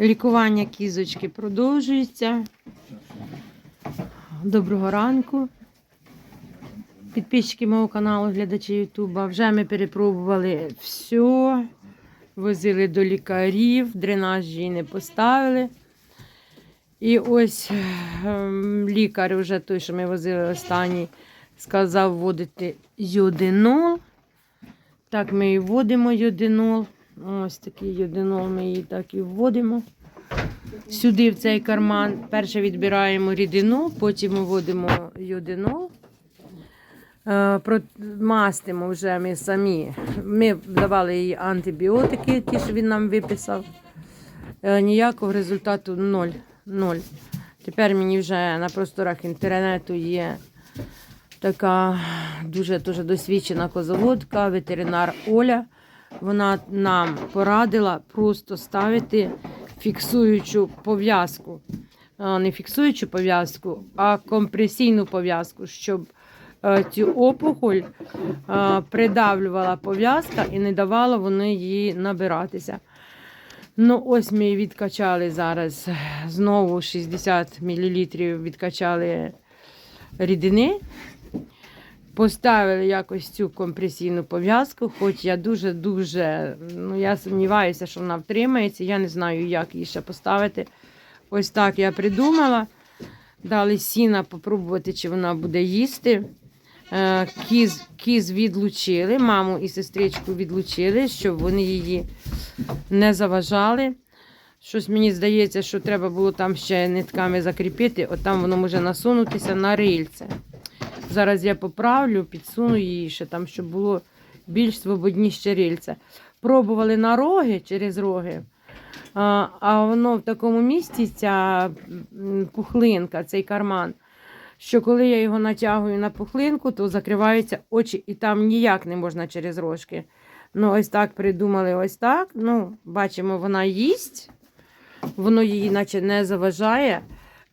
Лікування кізочки продовжується. Доброго ранку. Підписчики мого каналу, глядачі Ютуба. Вже ми перепробували все. Возили до лікарів, дренаж їй не поставили. І ось ем, лікар, вже той, що ми возили останній, сказав вводити йодинол. Так, ми і вводимо йодинол. Ось такий йодинол ми її так і вводимо. Сюди в цей карман перше відбираємо рідину, потім вводимо йодинол. Е, Мастимо вже ми самі. Ми давали їй антибіотики, ті, що він нам виписав. Е, Ніякого результату ноль. ноль. Тепер мені вже на просторах інтернету є така дуже дуже досвідчена козоводка, ветеринар Оля. Вона нам порадила просто ставити фіксуючу пов'язку. Не фіксуючу пов'язку, а компресійну пов'язку, щоб е, цю опухоль придавлювала пов'язка і не давала вони їй набиратися. Ну, ось ми відкачали зараз знову 60 мл відкачали рідини. Поставили якось цю компресійну пов'язку, хоч я дуже-дуже ну, я сумніваюся, що вона втримається. Я не знаю, як її ще поставити. Ось так я придумала. Дали сіна попробувати, чи вона буде їсти. Е, Кіз, кіз відлучили, маму і сестричку відлучили, щоб вони її не заважали. Щось мені здається, що треба було там ще нитками закріпити, от там воно може насунутися на рильце. Зараз я поправлю, підсуну її ще там, щоб було більш свободніше рильце. Пробували на роги через роги, а, а воно в такому місці, ця пухлинка, цей карман, що коли я його натягую на пухлинку, то закриваються очі, і там ніяк не можна через рожки. Ну, ось так придумали, ось так. Ну, бачимо, вона їсть, воно її наче не заважає,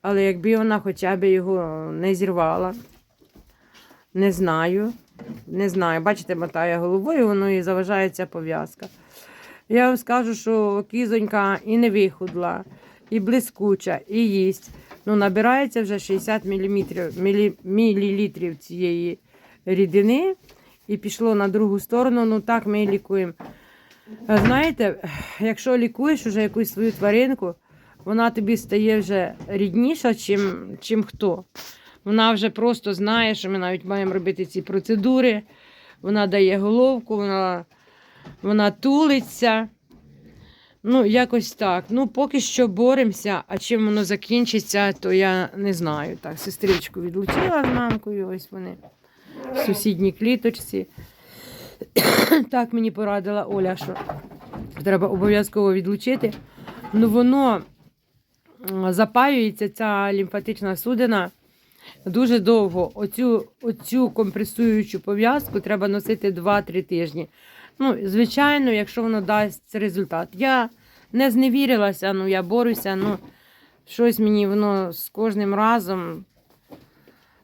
але якби вона хоча б його не зірвала. Не знаю. Не знаю. Бачите, мотає головою, воно і заважає ця пов'язка. Я вам скажу, що кізонька і не вихудла, і блискуча, і їсть. Ну, набирається вже 60 мл, мілілітрів цієї рідини. І пішло на другу сторону. Ну так ми і лікуємо. Знаєте, якщо лікуєш уже якусь свою тваринку, вона тобі стає вже рідніша, чим, чим хто. Вона вже просто знає, що ми навіть маємо робити ці процедури. Вона дає головку, вона, вона тулиться. Ну, якось так. Ну, поки що боремося, а чим воно закінчиться, то я не знаю. Так, сестричку відлучила з мамкою, ось вони в сусідній кліточці. так мені порадила Оля, що треба обов'язково відлучити. Ну, воно запаюється, ця лімфатична судина дуже довго. Оцю, оцю компресуючу пов'язку треба носити 2-3 тижні. Ну, звичайно, якщо воно дасть результат. Я не зневірилася, ну я борюся, ну щось мені воно з кожним разом,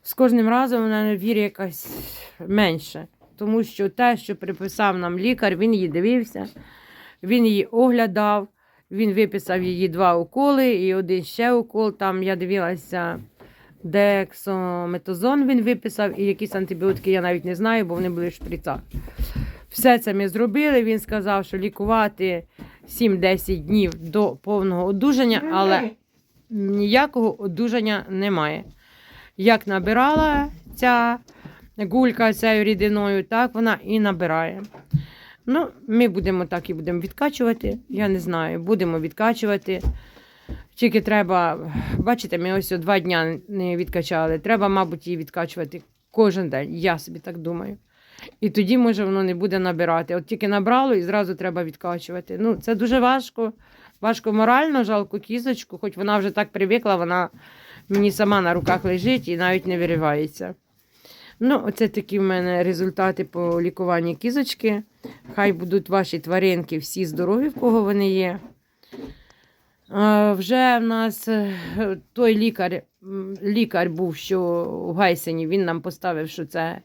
з кожним разом вона вірі якась менше. Тому що те, що приписав нам лікар, він її дивився, він її оглядав, він виписав її два уколи і один ще укол. Там я дивилася дексометазон він виписав, і якісь антибіотики я навіть не знаю, бо вони були в шприцах. Все це ми зробили. Він сказав, що лікувати 7-10 днів до повного одужання, але ніякого одужання немає. Як набирала ця гулька цією рідиною, так вона і набирає. Ну, ми будемо так і будемо відкачувати. Я не знаю, будемо відкачувати. Тільки треба, бачите, ми ось два дня не відкачали. Треба, мабуть, її відкачувати кожен день. Я собі так думаю. І тоді, може, воно не буде набирати. От тільки набрало і зразу треба відкачувати. Ну, це дуже важко. Важко морально, жалко кізочку, хоч вона вже так привикла, вона мені сама на руках лежить і навіть не виривається. Ну, оце такі в мене результати по лікуванні кізочки. Хай будуть ваші тваринки всі здорові, в кого вони є. А, Вже в нас е, той лікар, лікар був, що у Гайсені, він нам поставив, що це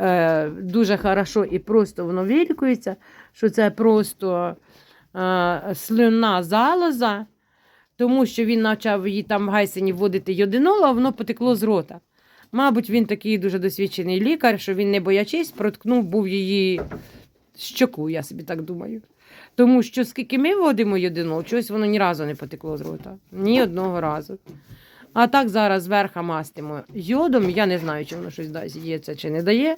е, дуже хорошо і просто воно вилікується, що це просто е, слюна залоза, тому що він почав її там в гайсені вводити йодинол, а воно потекло з рота. Мабуть, він такий дуже досвідчений лікар, що він, не боячись, проткнув був її щоку, я собі так думаю. Тому що скільки ми водимо йодинол, чогось воно ні разу не потекло з рота. Ні одного разу. А так зараз зверха мастимо йодом. Я не знаю, чи воно щось дасть, це чи не дає.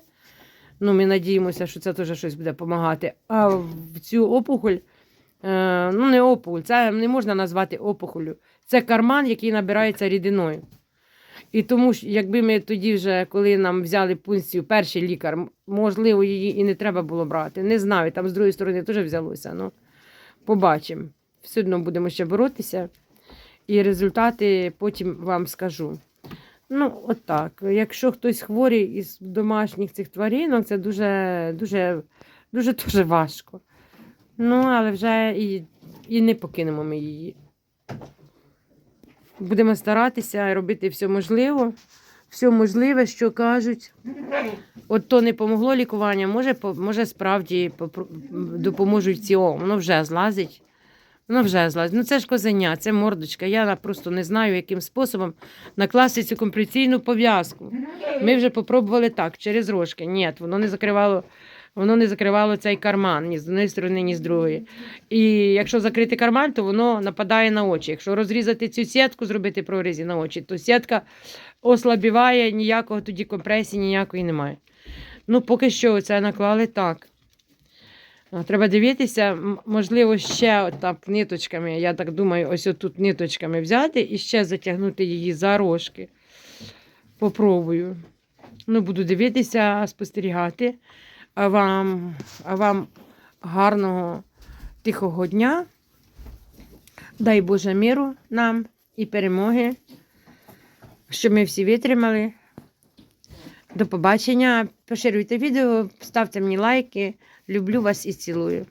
Ну, ми надіємося, що це теж щось буде допомагати. А в цю опухоль, е, ну не опухоль, це не можна назвати опухолю. Це карман, який набирається рідиною. І тому, що якби ми тоді вже, коли нам взяли пункцію, перший лікар, можливо, її і не треба було брати. Не знаю, там з другої сторони теж взялося. Ну, побачимо. Все одно будемо ще боротися. І результати потім вам скажу. Ну, от. Якщо хтось хворий із домашніх цих тваринок, це дуже, дуже, дуже, дуже важко. Ну, але вже і, і не покинемо ми її. Будемо старатися робити все можливе, все можливе, що кажуть. От то не помогло лікування, може, може справді допоможуть ці о, воно вже злазить. Воно вже злазить. Ну це ж козеня, це мордочка. Я просто не знаю, яким способом накласти цю компресійну пов'язку. Ми вже попробували так, через рожки. Ні, воно не закривало. Воно не закривало цей карман ні з однієї сторони, ні з другої. І якщо закрити карман, то воно нападає на очі. Якщо розрізати цю сітку, зробити прорізі на очі, то сітка ослабіває, ніякого тоді компресії, ніякої немає. Ну, поки що це наклали так. Треба дивитися, можливо, ще отак ниточками, я так думаю, ось отут ниточками взяти і ще затягнути її за рожки. Попробую. Ну, буду дивитися, спостерігати. Вам, вам гарного, тихого дня. Дай Боже миру нам і перемоги, щоб ми всі витримали. До побачення. Поширюйте відео, ставте мені лайки. Люблю вас і цілую.